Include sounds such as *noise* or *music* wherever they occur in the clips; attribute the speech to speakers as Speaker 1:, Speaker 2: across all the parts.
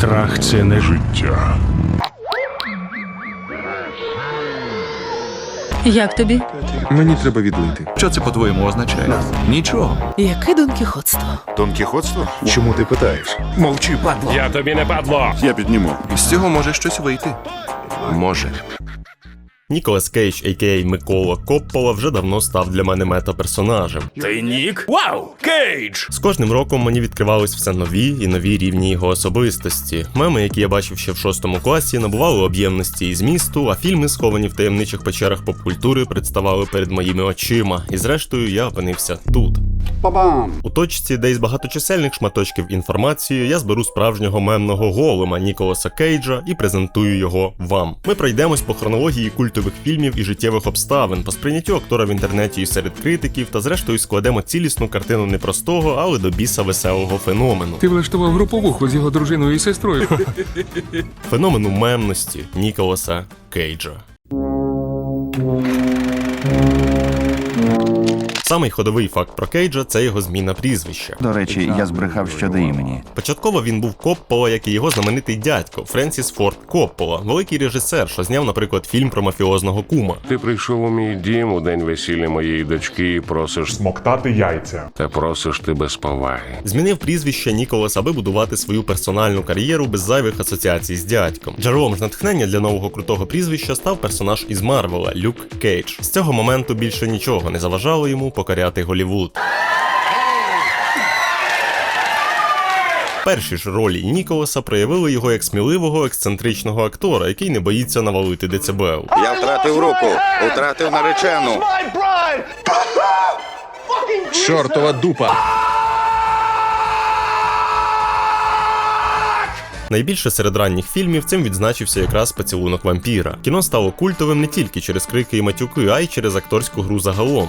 Speaker 1: Страх це не життя.
Speaker 2: Як тобі?
Speaker 3: Мені треба відлити.
Speaker 4: Що це по-твоєму означає? Нічого.
Speaker 2: Яке донкіхотство?
Speaker 3: Донкіхотство? Чому ти питаєш? Мовчи, падло.
Speaker 1: Я тобі не падло.
Speaker 3: Я підніму. З цього може щось вийти. Може.
Speaker 5: Ніколас Кейдж, а.к.а. Микола Коппола, вже давно став для мене мета-персонажем.
Speaker 1: Ти нік? Вау! Кейдж!
Speaker 5: З кожним роком мені відкривались все нові і нові рівні його особистості. Меми, які я бачив ще в шостому класі, набували об'ємності і змісту, а фільми, сховані в таємничих печерах попкультури, представали перед моїми очима. І зрештою я опинився тут. У точці, де із багаточисельних шматочків інформації я зберу справжнього мемного голема Ніколаса Кейджа і презентую його вам. Ми пройдемось по хронології культових фільмів і життєвих обставин, по сприйняттю актора в інтернеті і серед критиків, та зрештою складемо цілісну картину непростого, але до біса веселого феномену.
Speaker 6: Ти влаштував груповуху з його дружиною і сестрою.
Speaker 5: Феномену мемності Ніколаса Кейджа. Самий ходовий факт про Кейджа це його зміна прізвища.
Speaker 7: До речі, я збрехав щодо імені.
Speaker 5: Початково він був Коппола, як і його знаменитий дядько Френсіс Форд Коппола, великий режисер, що зняв, наприклад, фільм про мафіозного кума.
Speaker 8: Ти прийшов у мій дім у день весілля моєї дочки і просиш
Speaker 1: Смоктати яйця.
Speaker 8: та просиш ти без поваги.
Speaker 5: Змінив прізвище Ніколас, аби будувати свою персональну кар'єру без зайвих асоціацій з дядьком. Джерелом ж натхнення для нового крутого прізвища став персонаж із Марвела Люк Кейдж. З цього моменту більше нічого не заважало йому покоряти Голівуд. Перші ж ролі Ніколаса проявили його як сміливого ексцентричного актора, який не боїться навалити децибел.
Speaker 9: Я втратив руку, втратив наречену.
Speaker 3: Чортова дупа.
Speaker 5: Найбільше серед ранніх фільмів цим відзначився якраз поцілунок вампіра. Кіно стало культовим не тільки через крики і матюки, а й через акторську гру загалом.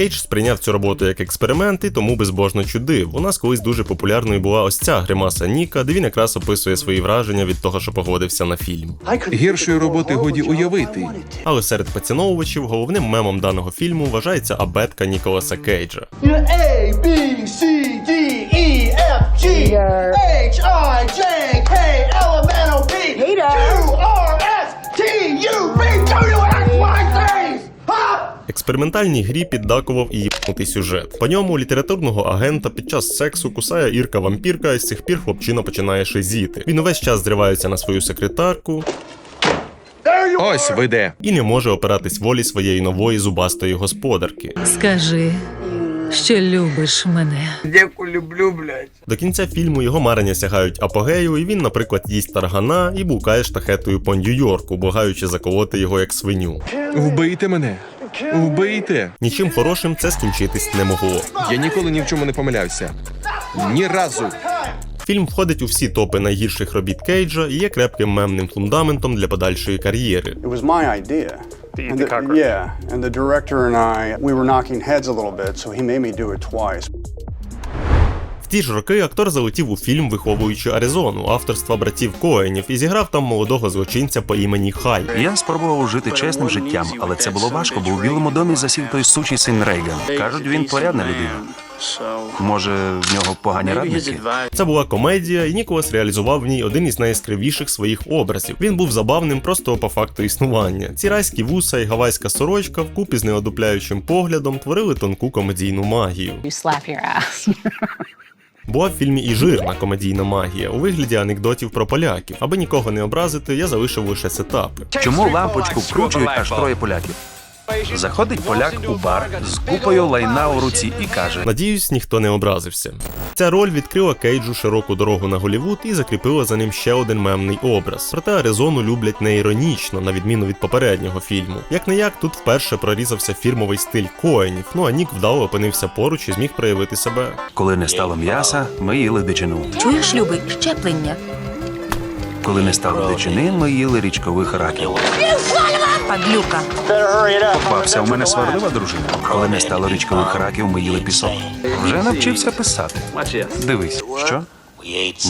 Speaker 5: Кейдж сприйняв цю роботу як експеримент і тому безбожно чудив. У нас колись дуже популярною була ось ця гримаса Ніка, де він якраз описує свої враження від того, що погодився на фільм.
Speaker 3: Гіршої роботи годі уявити.
Speaker 5: Але серед поціновувачів головним мемом даного фільму вважається абетка Ніколаса Кейджа.
Speaker 10: A, B, C, D, E, F, G, H, I, J,
Speaker 5: Експериментальній грі піддакував і їбнутий сюжет. По ньому літературного агента під час сексу кусає Ірка вампірка, і з цих пір хлопчина починає шизіти. Він увесь час зривається на свою секретарку
Speaker 3: Ось ви де.
Speaker 5: і не може опиратись волі своєї нової зубастої господарки.
Speaker 2: Скажи, що любиш мене.
Speaker 5: До кінця фільму його марення сягають апогею, і він, наприклад, їсть таргана і букає штахетою по Нью-Йорку, благаючи заколоти його як свиню.
Speaker 3: Вбийте мене. Вбийте.
Speaker 5: Нічим хорошим це скінчитись не могло.
Speaker 3: Я ніколи ні в чому не помилявся. Ні разу.
Speaker 5: Фільм входить у всі топи найгірших робіт Кейджа і є крепким мемним фундаментом для подальшої кар'єри.
Speaker 11: It was my idea. And the- yeah, and the director and I, we were knocking heads a little bit, so he made me do it twice.
Speaker 5: Ті ж роки актор залетів у фільм, виховуючи Аризону, авторства братів Коенів, і зіграв там молодого злочинця по імені Хай.
Speaker 7: Я спробував жити чесним життям, але це було важко, бо у білому домі засів той сучий син Рейган. Кажуть, він порядна людина. Може, в нього погані радники?
Speaker 5: Це була комедія, і Ніколас реалізував в ній один із найяскравіших своїх образів. Він був забавним просто по факту існування. Ці райські вуса і гавайська сорочка вкупі з неодупляючим поглядом творили тонку комедійну магію.
Speaker 2: You slap your ass. *laughs*
Speaker 5: Була в фільмі і жирна комедійна магія у вигляді анекдотів про поляків. Аби нікого не образити, я залишив лише сетапи.
Speaker 7: Чому лампочку вкручують аж троє поляків? Заходить поляк у бар з купою лайна у руці і каже:
Speaker 5: Надіюсь, ніхто не образився. Ця роль відкрила Кейджу широку дорогу на Голівуд і закріпила за ним ще один мемний образ. Проте Аризону люблять не іронічно, на відміну від попереднього фільму. Як не як тут вперше прорізався фірмовий стиль коенів. Ну а Нік вдало опинився поруч і зміг проявити себе.
Speaker 7: коли не стало м'яса, ми їли дичину.
Speaker 2: Чуєш, любий, щеплення.
Speaker 7: Коли не стало дичини, ми їли річкових раків.
Speaker 2: Падлюка.
Speaker 7: Попався у мене сварлива дружина. Коли не стало річкових раків, ми їли пісок. Вже навчився писати. Дивись, що?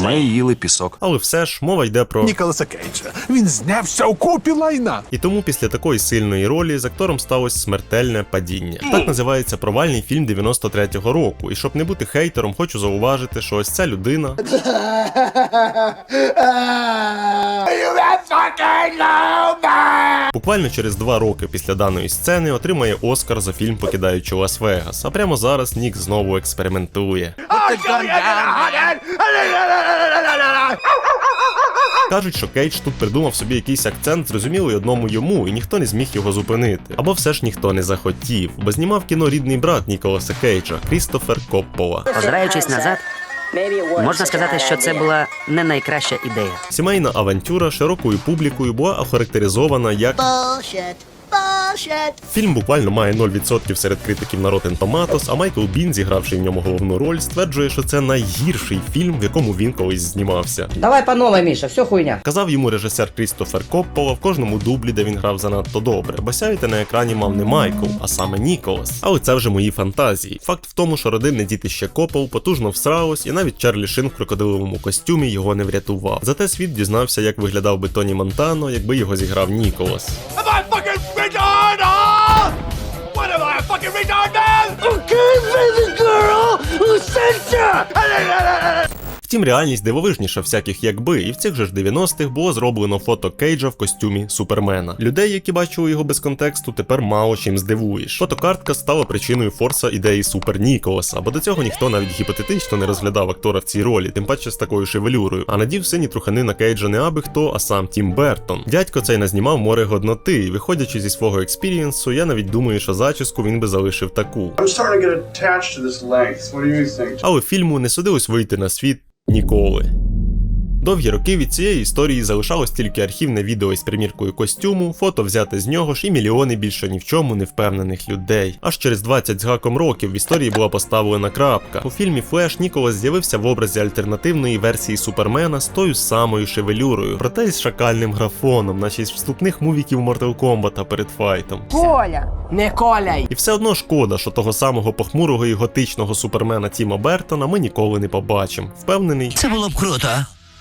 Speaker 7: Ми їли пісок.
Speaker 5: Але все ж мова йде про
Speaker 1: Ніколаса Кейджа. Він знявся у купі лайна.
Speaker 5: І тому після такої сильної ролі з актором сталося смертельне падіння. Так називається провальний фільм 93-го року. І щоб не бути хейтером, хочу зауважити, що ось ця людина *laughs* буквально через два роки після даної сцени отримає Оскар за фільм Покидаючи Лас-Вегас. А прямо зараз Нік знову експериментує. Кажуть, що Кейдж тут придумав собі якийсь акцент, зрозумілий одному йому, і ніхто не зміг його зупинити. Або все ж ніхто не захотів, бо знімав кіно рідний брат Ніколаса Кейджа Крістофер Коппола.
Speaker 12: Озираючись назад, можна сказати, що це була не найкраща ідея.
Speaker 5: Сімейна авантюра широкою публікою була охарактеризована як Фільм буквально має 0% серед критиків на Rotten Tomatoes, а Майкл Бін, зігравши в ньому головну роль, стверджує, що це найгірший фільм, в якому він колись знімався.
Speaker 12: Давай по новой, Міша, все хуйня.
Speaker 5: Казав йому режисер Крістофер Коппола в кожному дублі, де він грав занадто добре, бо сяйте на екрані мав не Майкл, а саме Ніколас. Але це вже мої фантазії. Факт в тому, що родинне дітище Коппол потужно всралось, і навіть Чарлі Шин в крокодиловому костюмі його не врятував. Зате світ дізнався, як виглядав би Тоні Монтано, якби його зіграв Ніколас. fucking retard man! Okay, baby girl! Who sent you? Втім, реальність дивовижніша всяких якби, і в цих же ж 90-х було зроблено фото Кейджа в костюмі Супермена. Людей, які бачили його без контексту, тепер мало чим здивуєш. Фотокартка стала причиною форса ідеї Супер Ніколаса, бо до цього ніхто навіть гіпотетично не розглядав актора в цій ролі, тим паче з такою шевелюрою. А надів сині трухани на Кейджа не аби хто, а сам Тім Бертон. Дядько цей назнімав море годноти, і виходячи зі свого експірієнсу, я навіть думаю, що зачіску він би залишив таку. Але фільму не судилось вийти на світ ніколи. Довгі роки від цієї історії залишалось тільки архівне відео із приміркою костюму, фото взяте з нього ж і мільйони більше ні в чому не впевнених людей. Аж через 20 з гаком років в історії була поставлена крапка. У фільмі Флеш Ніколас з'явився в образі альтернативної версії Супермена з тою самою шевелюрою, проте із шакальним графоном, наче із вступних мувіків Mortal Kombat перед файтом.
Speaker 12: Коля! Не коляй!
Speaker 5: І все одно шкода, що того самого похмурого і готичного супермена Тіма Бертона ми ніколи не побачимо. Впевнений,
Speaker 12: Це було б круто.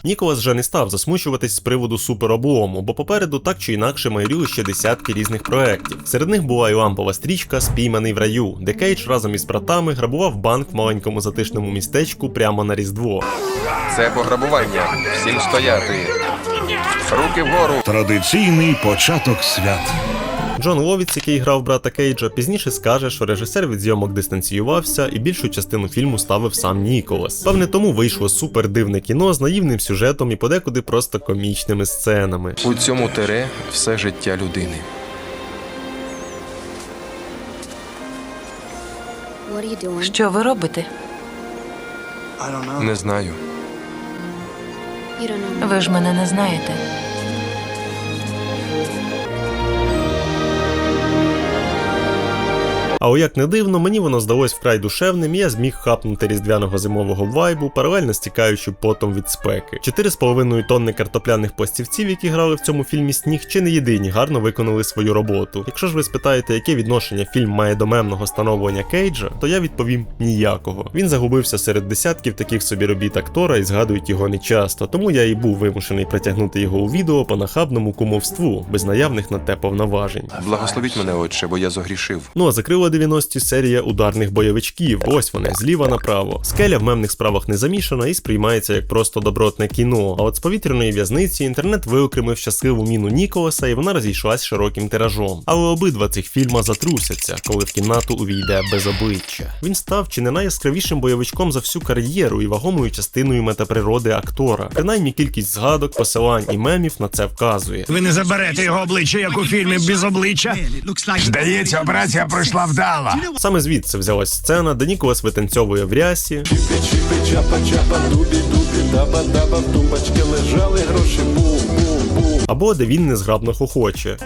Speaker 5: Ніколас вже не став засмучуватись з приводу супероблому, бо попереду так чи інакше майоріли ще десятки різних проєктів. Серед них була і лампова стрічка Спійманий в раю, де Кейдж разом із братами грабував банк в маленькому затишному містечку прямо на Різдво.
Speaker 3: Це пограбування. Всім стояти. Руки вгору.
Speaker 1: Традиційний початок свят.
Speaker 5: Джон Ловіц, який грав брата Кейджа, пізніше скаже, що режисер від зйомок дистанціювався і більшу частину фільму ставив сам Ніколас. Певне, тому вийшло супер дивне кіно з наївним сюжетом і подекуди просто комічними сценами.
Speaker 3: У цьому тире все життя людини.
Speaker 2: Що ви робите?
Speaker 3: Не знаю.
Speaker 2: Ви ж мене не знаєте.
Speaker 5: А о як не дивно, мені воно здалось вкрай душевним, і я зміг хапнути різдвяного зимового вайбу, паралельно стікаючи потом від спеки. 4,5 тонни картопляних пластівців, які грали в цьому фільмі сніг, чи не єдині гарно виконали свою роботу. Якщо ж ви спитаєте, яке відношення фільм має до мемного становлення Кейджа, то я відповім ніякого. Він загубився серед десятків таких собі робіт актора і згадують його нечасто, тому я і був вимушений притягнути його у відео по нахабному кумовству, без наявних на те повноважень.
Speaker 3: Благословіть мене, отче, бо я зогрішив.
Speaker 5: Ну а закрила 90 серія ударних бойовичків. Ось вони, зліва направо. Скеля в мемних справах не замішана і сприймається як просто добротне кіно. А от з повітряної в'язниці інтернет виокремив щасливу міну Ніколаса, і вона розійшлась широким тиражом. Але обидва цих фільма затрусяться, коли в кімнату увійде без обличчя. Він став чи не найяскравішим бойовичком за всю кар'єру і вагомою частиною метаприроди актора. Принаймні кількість згадок, посилань і мемів на це вказує.
Speaker 1: Ви не заберете його обличчя, як у фільмі без обличчя. Здається, операція пройшла вдало.
Speaker 5: Саме звідси взялась сцена, де Ніколас витанцьовує в рясі. Або де він незграбно хохоче.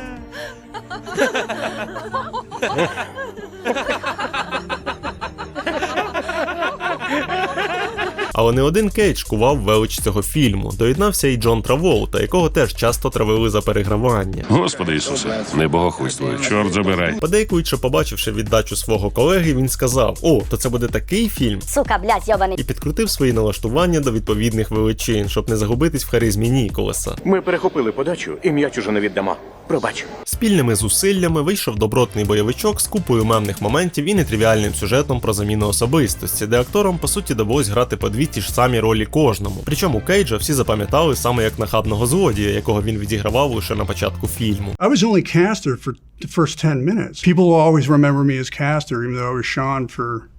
Speaker 5: Але не один Кейдж кував велич цього фільму. Доєднався і Джон Траволта, якого теж часто травили за перегравання.
Speaker 8: Господи Ісусе, не богохульствуй, чорт забирай.
Speaker 5: Подейкуючи, побачивши віддачу свого колеги, він сказав: О, то це буде такий фільм.
Speaker 12: Сука, блядь, йобаний.
Speaker 5: І підкрутив свої налаштування до відповідних величин, щоб не загубитись в харизмі Ніколаса.
Speaker 1: Ми перехопили подачу і м'яч уже не віддамо. Пробач.
Speaker 5: Спільними зусиллями вийшов добротний бойовичок з купою мемних моментів і нетривіальним сюжетом про заміну особистості, де акторам по суті довелось грати по дві ті ж самі ролі кожному. Причому Кейджа всі запам'ятали саме як нахабного злодія, якого він відігравав лише на початку фільму.
Speaker 11: I was only Castor for the first 10 minutes. People always remember me as Castor, even though I was Sean for.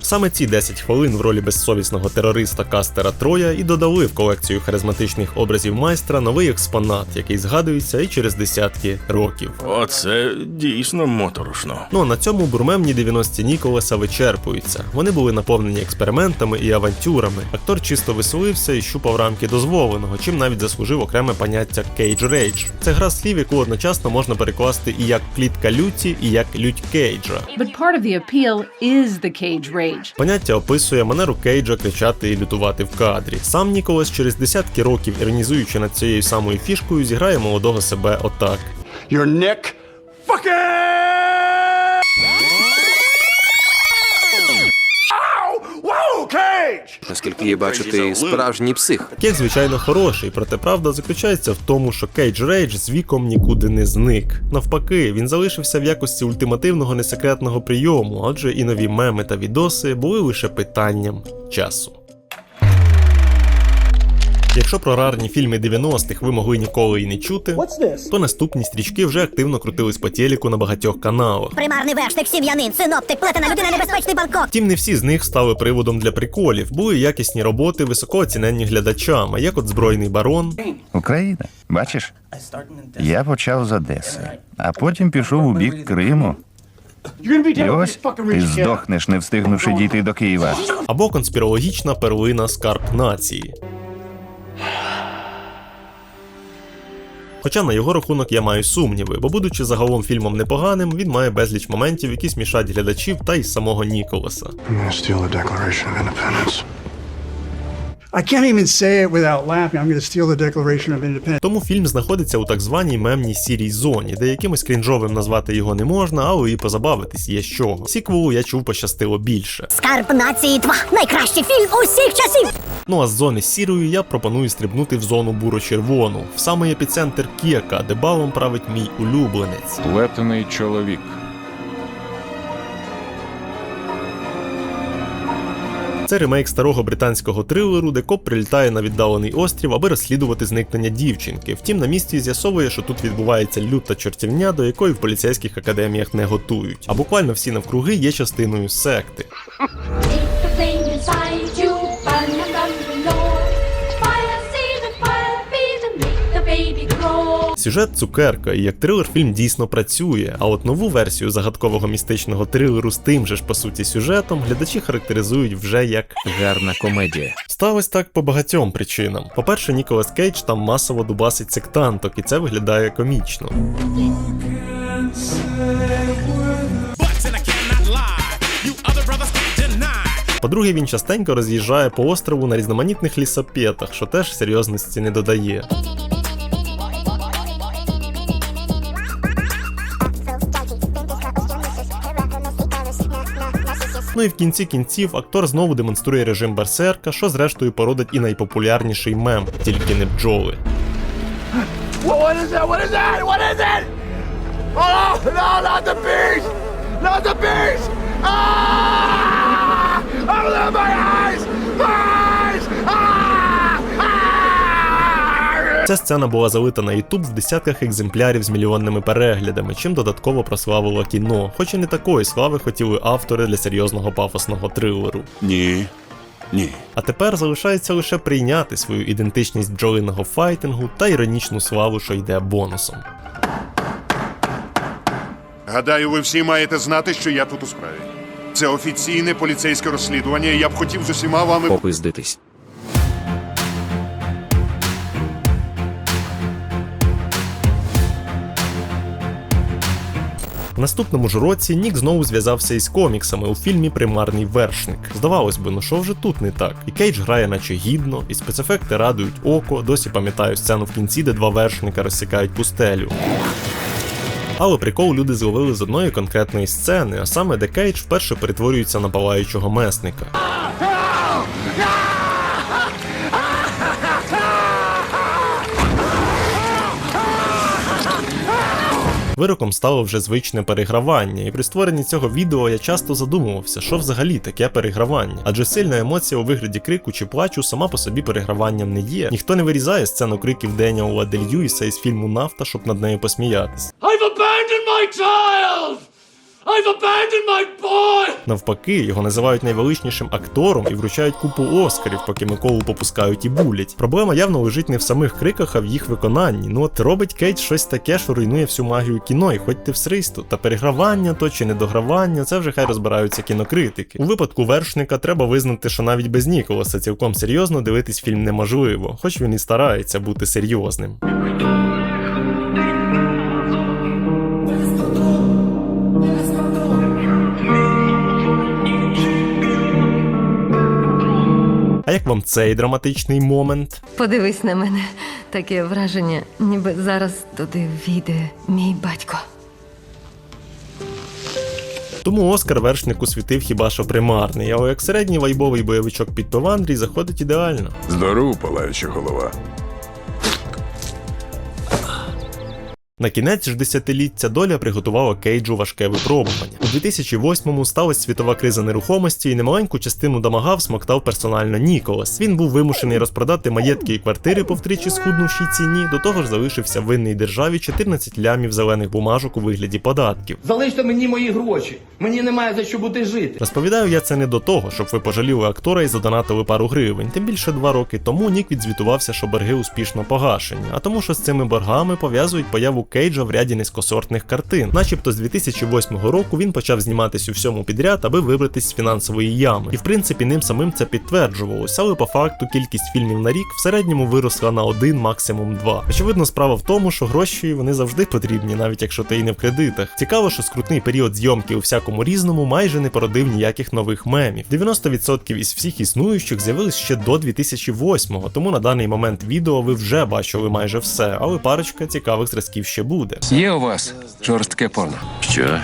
Speaker 5: Саме ці 10 хвилин в ролі безсовісного терориста Кастера Троя і додали в колекцію харизматичних образів майстра новий експонат, який згадується і через десятки років.
Speaker 1: Оце дійсно моторошно.
Speaker 5: Ну а на цьому бурмемні 90-ті Ніколаса вичерпуються. Вони були наповнені експериментами і авантюрами. Актор чисто веселився і щупав рамки дозволеного, чим навіть заслужив окреме поняття Cage Rage. Це гра слів, яку одночасно можна перекласти і як клітка люті, і як лють Кейджа.
Speaker 2: But part of the appeal is the cage rage.
Speaker 5: Поняття описує манеру Кейджа кричати і лютувати в кадрі. Сам Ніколас через десятки років, іронізуючи над цією самою фішкою, зіграє молодого себе отак.
Speaker 1: Your neck fucking...
Speaker 3: Наскільки я бачу, ти справжній псих.
Speaker 5: кейт звичайно, хороший, проте правда заключається в тому, що Кейдж Рейдж з віком нікуди не зник. Навпаки, він залишився в якості ультимативного несекретного прийому, адже і нові меми та відоси були лише питанням часу. Якщо про рарні фільми 90-х ви могли ніколи і не чути, то наступні стрічки вже активно крутились по телеку на багатьох каналах.
Speaker 12: Примарний верштик, сім'янин, синоптик, плетена людина, небезпечний балкон.
Speaker 5: Втім, не всі з них стали приводом для приколів. Були якісні роботи, високо оціненні глядачами, як от збройний барон,
Speaker 9: Україна. Бачиш? Я почав з Одеси, а потім пішов у бік Криму. І ось ти здохнеш, не встигнувши дійти до Києва.
Speaker 5: або конспірологічна перлина скарб нації. Хоча на його рахунок я маю сумніви, бо будучи загалом фільмом непоганим, він має безліч моментів, які смішать глядачів та й самого Ніколаса.
Speaker 11: I can't even say it without laughing. I'm going to steal the Declaration of Independence.
Speaker 5: Тому фільм знаходиться у так званій мемній сірій зоні, де якимось крінжовим назвати його не можна, але і позабавитись є з чого. Сіквелу я чув пощастило більше.
Speaker 12: Скарб нації 2. Найкращий фільм усіх часів.
Speaker 5: Ну а з зони сірої я пропоную стрибнути в зону буро-червону, в самий епіцентр Кіака, де балом править мій улюбленець.
Speaker 6: Плетений чоловік.
Speaker 5: Це ремейк старого британського трилеру, де коп прилітає на віддалений острів, аби розслідувати зникнення дівчинки. Втім, на місці з'ясовує, що тут відбувається люта чортівня, до якої в поліцейських академіях не готують. А буквально всі навкруги є частиною секти. Сюжет цукерка, і як трилер фільм дійсно працює. А от нову версію загадкового містичного трилеру з тим же ж по суті сюжетом глядачі характеризують вже як
Speaker 4: Гарна комедія.
Speaker 5: Сталось так по багатьом причинам. По-перше, Ніколас Кейдж там масово дубасить сектанток, і це виглядає комічно. По-друге, він частенько роз'їжджає по острову на різноманітних лісопетах, що теж серйозності не додає. Ну і в кінці кінців актор знову демонструє режим берсерка, що зрештою породить і найпопулярніший мем, тільки не бджоли.
Speaker 1: Oh, no, not the beast! Ah! Open my eyes! My
Speaker 5: Ця сцена була залита на YouTube в десятках екземплярів з мільйонними переглядами, чим додатково прославило кіно, хоч і не такої слави хотіли автори для серйозного пафосного трилеру.
Speaker 8: Ні. Ні.
Speaker 5: А тепер залишається лише прийняти свою ідентичність бджолиного файтингу та іронічну славу, що йде бонусом.
Speaker 8: Гадаю, ви всі маєте знати, що я тут у справі. Це офіційне поліцейське розслідування, і я б хотів з усіма вами
Speaker 4: Попиздитись.
Speaker 5: Наступному ж році Нік знову зв'язався із коміксами у фільмі Примарний вершник. Здавалось би, ну що вже тут не так? І Кейдж грає наче гідно, і спецефекти радують око. Досі пам'ятаю сцену в кінці, де два вершника розсікають пустелю. Але прикол люди зловили з одної конкретної сцени, а саме де Кейдж вперше перетворюється на палаючого месника. Вироком стало вже звичне перегравання, і при створенні цього відео я часто задумувався, що взагалі таке перегравання. Адже сильна емоція у вигляді крику чи плачу сама по собі переграванням не є. Ніхто не вирізає сцену криків Деніела Дель Льюіса із фільму Нафта, щоб над нею посміятись.
Speaker 1: I've abandoned my child! I've abandoned my boy!
Speaker 5: Навпаки, його називають найвеличнішим актором і вручають купу оскарів, поки Миколу попускають і булять. Проблема явно лежить не в самих криках, а в їх виконанні. Ну от робить Кейт щось таке, що руйнує всю магію кіно, і хоч ти всристу. Та перегравання то чи недогравання, це вже хай розбираються кінокритики. У випадку вершника треба визнати, що навіть без Ніколаса цілком серйозно дивитись фільм неможливо, хоч він і старається бути серйозним. А як вам цей драматичний момент?
Speaker 13: Подивись на мене. Таке враження, ніби зараз туди війде мій батько.
Speaker 5: Тому Оскар вершнику світив хіба що примарний, але як середній вайбовий бойовичок під Товандрій заходить ідеально.
Speaker 8: Здоров, палаюча голова.
Speaker 5: На кінець ж десятиліття доля приготувала Кейджу важке випробування. У 2008-му сталася світова криза нерухомості, і немаленьку частину домагав смоктав персонально Ніколас. Він був вимушений розпродати маєтки і квартири по втричі схуднувшій ціні. До того ж залишився винний державі 14 лямів зелених бумажок у вигляді податків.
Speaker 1: Залиште мені мої гроші. Мені немає за що бути жити.
Speaker 5: Розповідаю я це не до того, щоб ви пожаліли актора і задонатили пару гривень. Тим більше два роки тому Нік відзвітувався, що борги успішно погашені, а тому, що з цими боргами пов'язують появу Кейджа в ряді низькосортних картин. Начебто з 2008 року він почав зніматись у всьому підряд, аби вибратись з фінансової ями. І в принципі ним самим це підтверджувалося, але по факту кількість фільмів на рік в середньому виросла на один, максимум два. Очевидно, справа в тому, що гроші вони завжди потрібні, навіть якщо ти і не в кредитах. Цікаво, що скрутний період зйомки у всякому різному майже не породив ніяких нових мемів. 90% із всіх існуючих з'явились ще до 2008-го, тому на даний момент відео ви вже бачили майже все, але парочка цікавих зразків ще буде.
Speaker 6: Є у вас жорстке порно?
Speaker 4: Що?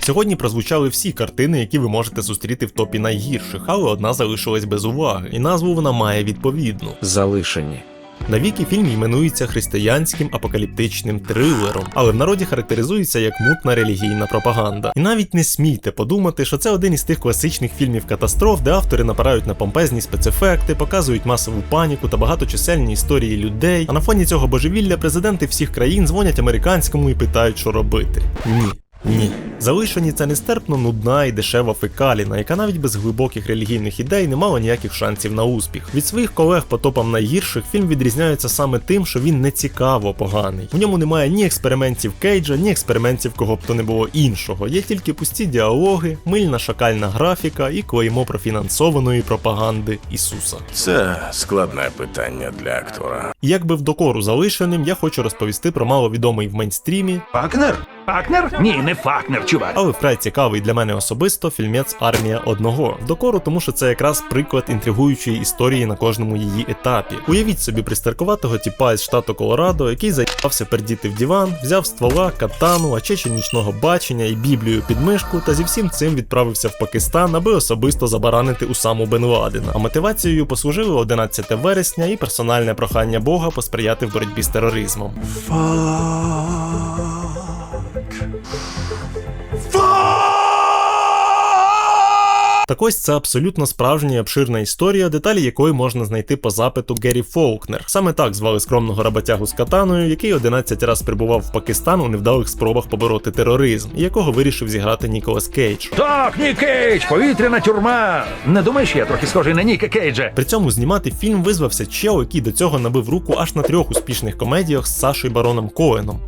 Speaker 5: Сьогодні прозвучали всі картини, які ви можете зустріти в топі найгірших, але одна залишилась без уваги, і назву вона має відповідну.
Speaker 4: Залишені.
Speaker 5: Навіки фільм іменується християнським апокаліптичним трилером, але в народі характеризується як мутна релігійна пропаганда. І навіть не смійте подумати, що це один із тих класичних фільмів катастроф, де автори напирають на помпезні спецефекти, показують масову паніку та багаточисельні історії людей. А на фоні цього божевілля президенти всіх країн дзвонять американському і питають, що робити. Ні. Ні. Залишені це нестерпно нудна і дешева фекаліна, яка навіть без глибоких релігійних ідей не мала ніяких шансів на успіх. Від своїх колег по топам найгірших фільм відрізняється саме тим, що він не цікаво поганий. В ньому немає ні експериментів Кейджа, ні експериментів кого б то не було іншого. Є тільки пусті діалоги, мильна шакальна графіка і клеймо профінансованої пропаганди Ісуса.
Speaker 8: Це складне питання для актора.
Speaker 5: Якби в докору залишеним, я хочу розповісти про маловідомий в мейнстрімі
Speaker 4: Факнер? Факнер? Ні, не Факнер, чувак.
Speaker 5: але вкрай цікавий для мене особисто фільмець Армія одного. Докору, тому що це якраз приклад інтригуючої історії на кожному її етапі. Уявіть собі пристаркуватого тіпа із штату Колорадо, який заїбався пердіти в диван, взяв ствола, катану, ачечі нічного бачення і біблію під мишку, та зі всім цим відправився в Пакистан, аби особисто забаранити Усаму Бен Ладена. А мотивацією послужили 11 вересня і персональне прохання Бога посприяти в боротьбі з тероризмом. Так ось це абсолютно справжня і обширна історія, деталі якої можна знайти по запиту Геррі Фолкнер. Саме так звали скромного роботягу з катаною, який 11 раз прибував в Пакистан у невдалих спробах побороти тероризм, якого вирішив зіграти Ніколас Кейдж.
Speaker 4: Так, Нік Кейдж, повітряна тюрма. Не думаєш, я трохи схожий на Ніка Кейджа?
Speaker 5: При цьому знімати фільм визвався чел, який до цього набив руку аж на трьох успішних комедіях з Сашою Бароном Коеном.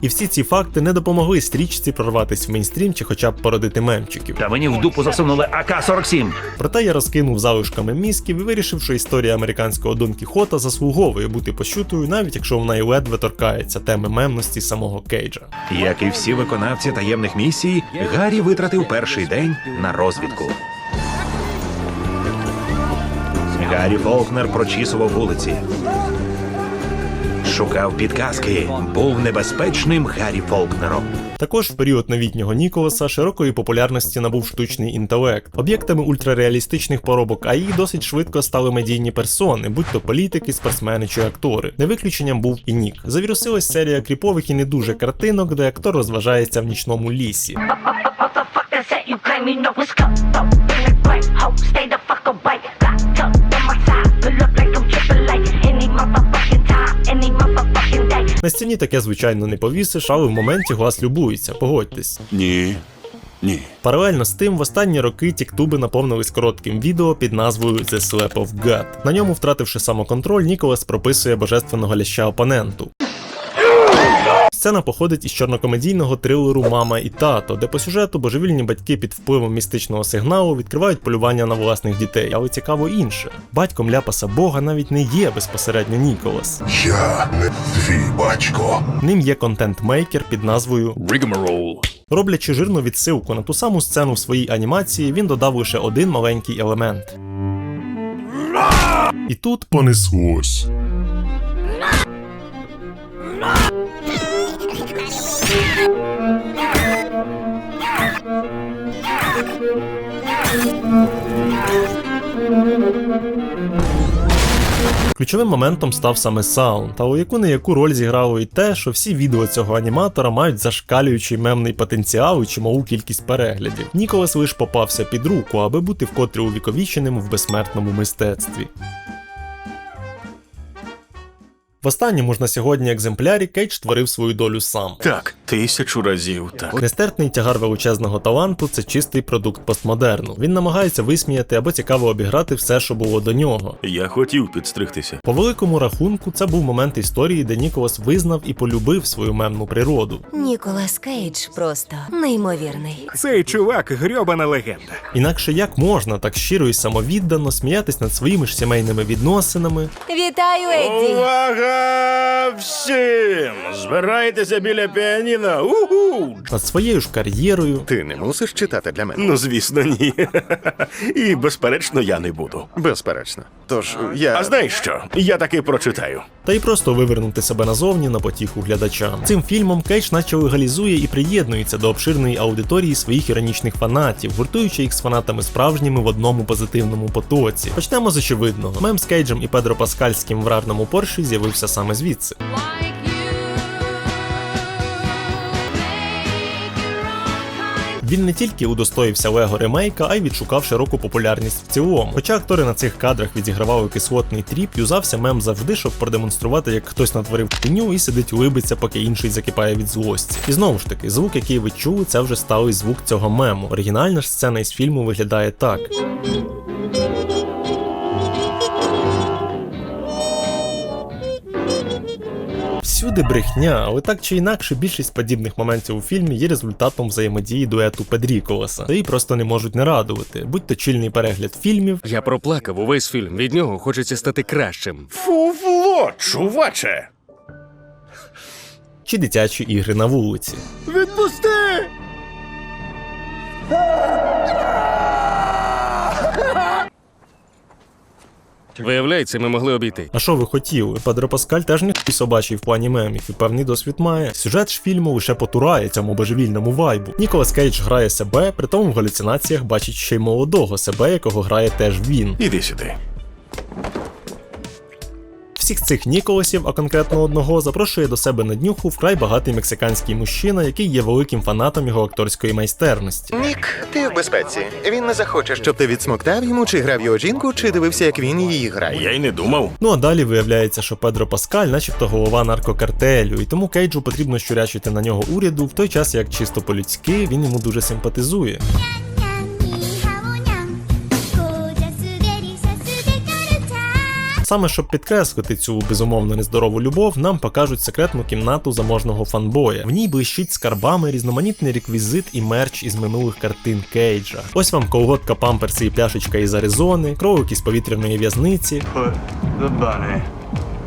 Speaker 5: І всі ці факти не допомогли стрічці прорватися в мейнстрім чи хоча б породити мемчиків.
Speaker 4: Та мені в дупу засунули АК-47.
Speaker 5: Проте я розкинув залишками мізків і вирішив, що історія американського Дон Кіхота заслуговує бути почутою, навіть якщо вона й ледве торкається теми мемності самого Кейджа.
Speaker 14: Як і всі виконавці таємних місій, Гаррі витратив перший день на розвідку. Гаррі Фолкнер прочісував вулиці. Шукав підказки, був небезпечним Гаррі Фолкнером.
Speaker 5: Також в період новітнього Ніколаса широкої популярності набув штучний інтелект. Об'єктами ультрареалістичних поробок АІ досить швидко стали медійні персони, будь то політики, спортсмени чи актори. Не виключенням був і Нік. Завірусилась серія кріпових і не дуже картинок, де актор розважається в нічному лісі. На стіні таке звичайно не повісиш, але в моменті глаз любується, погодьтесь.
Speaker 8: Ні. Ні.
Speaker 5: Паралельно з тим, в останні роки тіктуби наповнились коротким відео під назвою The Slap of God. На ньому, втративши самоконтроль, Ніколас прописує божественного ляща опоненту. Сцена походить із чорнокомедійного трилеру Мама і тато, де по сюжету божевільні батьки під впливом містичного сигналу відкривають полювання на власних дітей. Але цікаво інше: батьком ляпаса Бога навіть не є безпосередньо Ніколас.
Speaker 8: Я не твій батько.
Speaker 5: Ним є контент-мейкер під назвою Rigmarole. Роблячи жирну відсилку на ту саму сцену в своїй анімації, він додав лише один маленький елемент. І тут
Speaker 8: Понеслось.
Speaker 5: Ключовим моментом став саме саунд, та у яку не яку роль зіграло і те, що всі відео цього аніматора мають зашкалюючий мемний потенціал і чималу кількість переглядів. Ніколас лиш попався під руку, аби бути вкотре увіковіченим в безсмертному мистецтві. В останньому ж на сьогодні екземплярі Кейдж творив свою долю сам.
Speaker 1: Так, тисячу разів так.
Speaker 5: Нестерпний тягар величезного таланту це чистий продукт постмодерну. Він намагається висміяти або цікаво обіграти все, що було до нього.
Speaker 1: Я хотів підстригтися.
Speaker 5: По великому рахунку, це був момент історії, де Ніколас визнав і полюбив свою мемну природу.
Speaker 15: Ніколас Кейдж просто неймовірний.
Speaker 14: Цей чувак грьобана легенда.
Speaker 5: Інакше як можна так щиро і самовіддано сміятись над своїми ж сімейними відносинами,
Speaker 15: Вітаю, Едді!
Speaker 1: Увага всім! Збирайтеся біля піаніно. Уху!
Speaker 5: над своєю ж кар'єрою,
Speaker 1: Ти не мусиш читати для мене? Ну, звісно, ні. І безперечно, я не буду. Безперечно. Тож я. А знаєш що? Я таки прочитаю.
Speaker 5: та й просто вивернути себе назовні на потіху глядачам. Цим фільмом Кейдж наче легалізує і приєднується до обширної аудиторії своїх іронічних фанатів, гуртуючи їх з фанатами справжніми в одному позитивному потоці. Почнемо з очевидного. Мем з Кейджем і Педро Паскальським в рарному Порші з'явився саме звідси. Він не тільки удостоївся Лего ремейка, а й відшукав широку популярність в цілому. Хоча актори на цих кадрах відігравали кислотний тріп, юзався мем завжди, щоб продемонструвати, як хтось натворив пеню і сидить улибиться, поки інший закипає від злості. І знову ж таки, звук, який ви чули, це вже сталий звук цього мему. Оригінальна ж сцена із фільму виглядає так. Всюди брехня, але так чи інакше більшість подібних моментів у фільмі є результатом взаємодії дуету Педріколаса, та її просто не можуть не радувати, будь то чільний перегляд фільмів,
Speaker 16: Я проплакав увесь фільм. Від нього хочеться стати кращим.
Speaker 1: Фуфло, чуваче!
Speaker 5: чи дитячі ігри на вулиці.
Speaker 1: Відпусти!
Speaker 16: Виявляється, ми могли обійти.
Speaker 5: А що ви хотіли? Педро Паскаль теж не собачий в плані мемів і певний досвід має. Сюжет ж фільму лише потурає цьому божевільному вайбу. Ніколас Кейдж грає себе, при тому в галюцинаціях бачить ще й молодого себе, якого грає теж він.
Speaker 1: Іди сюди.
Speaker 5: Всіх цих Ніколасів, а конкретно одного, запрошує до себе на днюху вкрай багатий мексиканський мужчина, який є великим фанатом його акторської майстерності.
Speaker 17: Нік, ти в безпеці. Він не захоче, щоб ти відсмоктав йому, чи грав його жінку, чи дивився, як він її грає.
Speaker 1: Я й не думав.
Speaker 5: Ну а далі виявляється, що Педро Паскаль, начебто голова наркокартелю, і тому Кейджу потрібно щурячити на нього уряду, в той час як чисто по-людськи він йому дуже симпатизує. Саме щоб підкреслити цю безумовно нездорову любов, нам покажуть секретну кімнату заможного фанбоя. В ній блищить скарбами різноманітний реквізит і мерч із минулих картин Кейджа. Ось вам колготка, памперси і пляшечка із Аризони, кролик із повітряної в'язниці,
Speaker 10: The bunny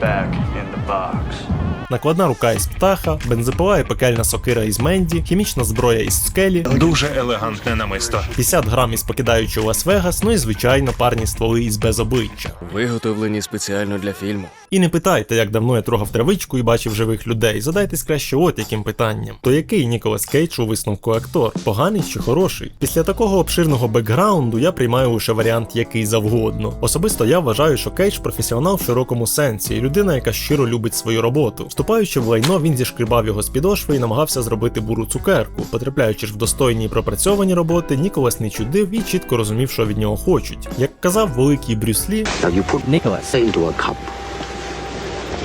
Speaker 10: back in the box.
Speaker 5: Накладна рука із птаха, бензопила і пекельна сокира із Менді, хімічна зброя із скелі,
Speaker 14: Дуже елегантне намисто.
Speaker 5: 50 грам із покидаючи Лас-Вегас, ну і звичайно парні стволи із без обличчя.
Speaker 16: Виготовлені спеціально для фільму.
Speaker 5: І не питайте, як давно я трогав травичку і бачив живих людей. Задайтесь краще от яким питанням. То який Ніколас Кейдж у висновку актор? Поганий чи хороший? Після такого обширного бекграунду я приймаю лише варіант який завгодно. Особисто я вважаю, що Кейдж професіонал в широкому сенсі, людина, яка щиро любить свою роботу. Вступаючи в лайно, він зішкрібав його з підошви і намагався зробити буру цукерку. Потрапляючи ж в достойні і пропрацьовані роботи, Ніколас не чудив і чітко розумів, що від нього хочуть. Як казав великий Брюс Лі,
Speaker 18: Now you put Nicholas into a cup.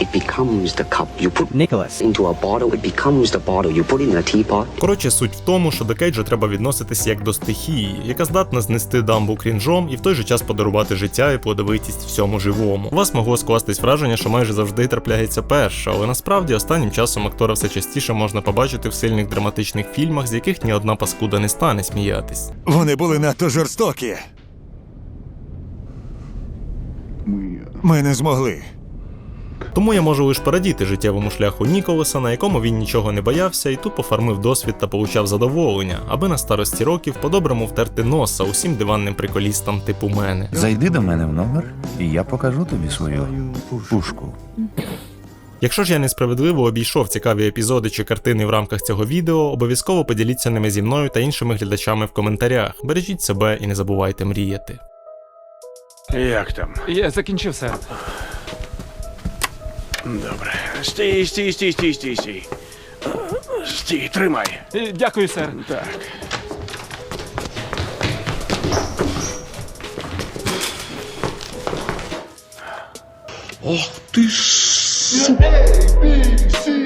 Speaker 18: It becomes the cup. You put Nicholas into a bottle. It becomes the bottle. You put it in a teapot.
Speaker 5: Коротше, суть в тому, що до Кейджа треба відноситись як до стихії, яка здатна знести дамбу крінжом і в той же час подарувати життя і плодовитість всьому живому. У вас могло скластись враження, що майже завжди трапляється перша, але насправді останнім часом актора все частіше можна побачити в сильних драматичних фільмах, з яких ні одна паскуда не стане сміятись.
Speaker 19: Вони були надто жорстокі. Ми не змогли.
Speaker 5: Тому я можу лише порадіти життєвому шляху Ніколаса, на якому він нічого не боявся і тупо фармив досвід та получав задоволення, аби на старості років по-доброму втерти носа усім диванним приколістам типу мене.
Speaker 9: Зайди до мене в номер, і я покажу тобі свою пушку.
Speaker 5: Якщо ж я несправедливо обійшов цікаві епізоди чи картини в рамках цього відео, обов'язково поділіться ними зі мною та іншими глядачами в коментарях. Бережіть себе і не забувайте мріяти.
Speaker 19: Як там?
Speaker 20: Я закінчив, сер.
Speaker 19: Добре. Стій, стій, стій, стій, стій, стій. Стій, тримай.
Speaker 20: Е, Дякую, сер.
Speaker 19: Так.
Speaker 10: Ох ти ж. Ей, бій, C,